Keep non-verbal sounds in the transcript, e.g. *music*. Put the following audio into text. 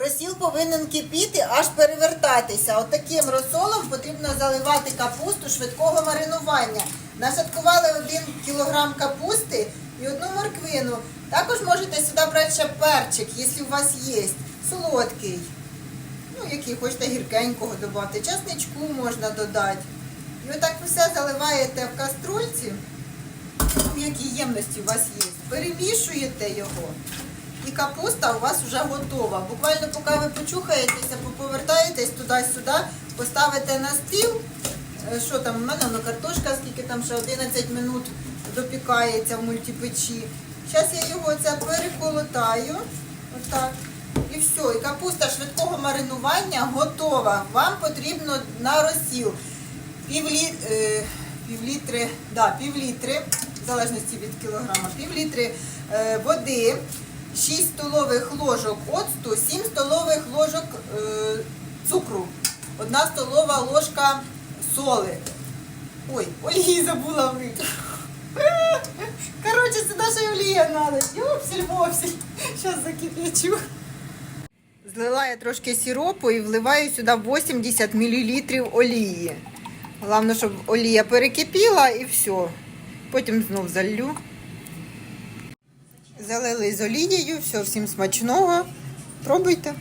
Розсіл повинен кипіти, аж перевертатися. Отаким розсолом потрібно заливати капусту швидкого маринування. Нашаткували 1 кг капусти і одну морквину. Також можете сюди брати ще перчик, якщо у вас є. Солодкий. Ну, який хочете гіркенького додати. Часничку можна додати. І отак все заливаєте в каструльці, в якій ємності у вас є. Перемішуєте його. І капуста у вас вже готова. Буквально поки ви почухаєтеся, поповертаєтесь туди-сюди, поставите на стіл. Е, Що там, у мене ну, картошка, скільки там ще 11 минут допікається в мультипечі. Зараз я його це переколотаю. Отак. І все. І капуста швидкого маринування готова. Вам потрібно на розсіл. Півлі... е, півлітри, да, півлітри, в залежності від кілограма, півлітри е, води, 6 столових ложок оцту, 7 столових ложок е, цукру, 1 столова ложка соли. Ой, олії забула влити. *laughs* Коротше, це наша олія надо. Йопсель мопсель. Зараз закипячу. Злила я трошки сиропу і вливаю сюди 80 мл олії. Головне, щоб олія перекипіла і все. Потім знов залью. Залили з олією, все, всім смачного. Пробуйте.